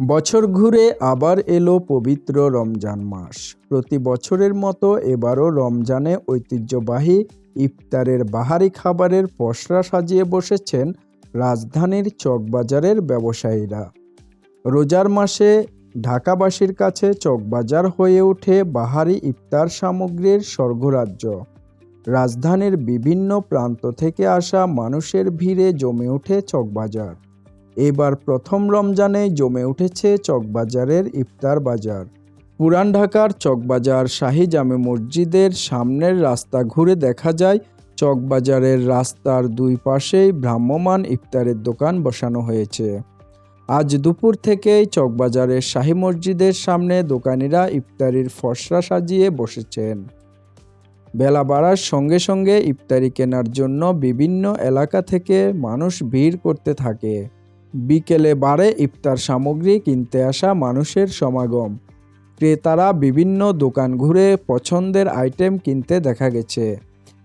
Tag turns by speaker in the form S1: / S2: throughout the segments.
S1: বছর ঘুরে আবার এলো পবিত্র রমজান মাস। প্রতি বছরের মতো এবারও রমজানে ঐতিহ্যবাহী ইফতারের বাহারি খাবারের পসরা সাজিয়ে বসেছেন রাজধানীর চকবাজারের ব্যবসায়ীরা। রোজার মাসে ঢাকাবাসীর কাছে চকবাজার হয়ে ওঠে বাহারি ইফতার সামগ্রীর স্বর্গরাজ্য। রাজধানীর বিভিন্ন প্রান্ত থেকে আসা মানুষের ভিড়ে জমে ওঠে চকবাজার। এবার প্রথম রমজানে জমে উঠেছে চকবাজারের ইফতার বাজার। পুরান ঢাকার চকবাজার শাহী জামে মসজিদের সামনের রাস্তা ঘুরে দেখা যায়, চকবাজারের রাস্তার দুই পাশেই ভ্রাম্যমাণ ইফতারের দোকান বসানো হয়েছে। আজ দুপুর থেকেই চকবাজারের শাহী মসজিদের সামনে দোকানিরা ইফতারির ফসরা সাজিয়ে বসেছেন। বেলা বাড়ার সঙ্গে সঙ্গে ইফতারি কেনার জন্য বিভিন্ন এলাকা থেকে মানুষ ভিড় করতে থাকে। বিকেলে বারে ইফতার সামগ্রী কিনতে আসা মানুষের সমাগম। ক্রেতারা বিভিন্ন দোকান ঘুরে পছন্দের আইটেম কিনতে দেখা গেছে।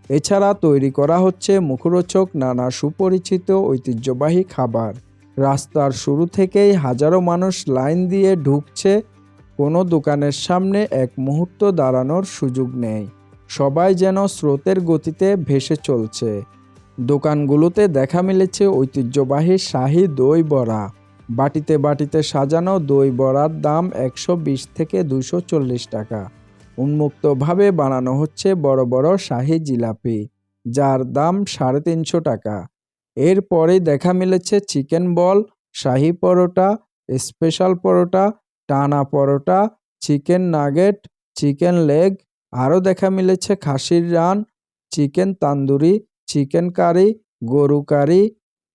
S1: এছাড়া তৈরি করা হচ্ছে মুখরোচক নানা সুপরিচিত ঐতিহ্যবাহী খাবার। রাস্তার শুরু থেকেই হাজারো মানুষ লাইন দিয়ে ঢুকছে, কোনো দোকানের সামনে এক মুহূর্ত দাঁড়ানোর সুযোগ নেই। সবাই যেন স্রোতের গতিতে ভেসে চলছে। দোকানগুলোতে দেখা মিলেছে ঐতিহ্যবাহী শাহী দই বড়া। বাটিতে বাটিতে সাজানো দই বড়ার দাম একশো বিশ থেকে দুশো চল্লিশ টাকা। উন্মুক্তভাবে বানানো হচ্ছে বড় বড় শাহী জিলাপি, যার দাম সাড়ে তিনশো টাকা। এরপরে দেখা মিলেছে চিকেন বল, শাহী পরোটা, স্পেশাল পরোটা, টানা paratha, chicken nugget, chicken leg. আরও দেখা মিলেছে খাসির রান, চিকেন তান্দুরি চিকেন কারি, গরু কারি,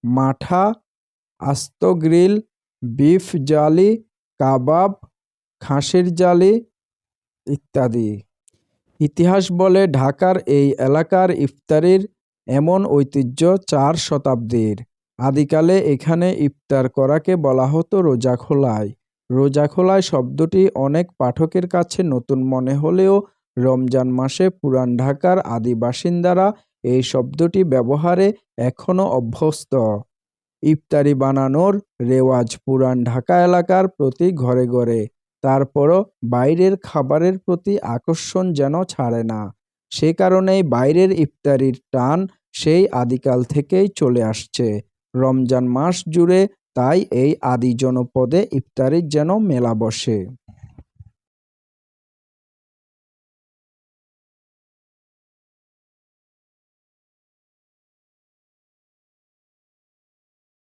S1: মাঠা, আস্ত গ্রিল, বিফ জালি, কাবাব, খাসির জালি ইত্যাদি। ইতিহাস বলে ঢাকার এই এলাকার ইফতারির এমন ঐতিহ্য চার শতাব্দীর। আদিকালে এখানে ইফতার করাকে বলা হতো রোজা খোলায়। রোজা খোলায় শব্দটি অনেক পাঠকের কাছে নতুন মনে হলেও রমজান মাসে পুরান ঢাকার আদি বাসিন্দারা এই শব্দটি ব্যবহারে এখনও অভ্যস্ত। ইফতারি বানানোর রেওয়াজ পুরান ঢাকা এলাকার প্রতি ঘরে ঘরে। তারপরও বাইরের খাবারের প্রতি আকর্ষণ যেন ছাড়ে না। সে কারণেই বাইরের ইফতারির টান সেই আদিকাল থেকেই চলে আসছে। রমজান মাস জুড়ে তাই এই আদি জনপদে ইফতারির যেন মেলা বসে।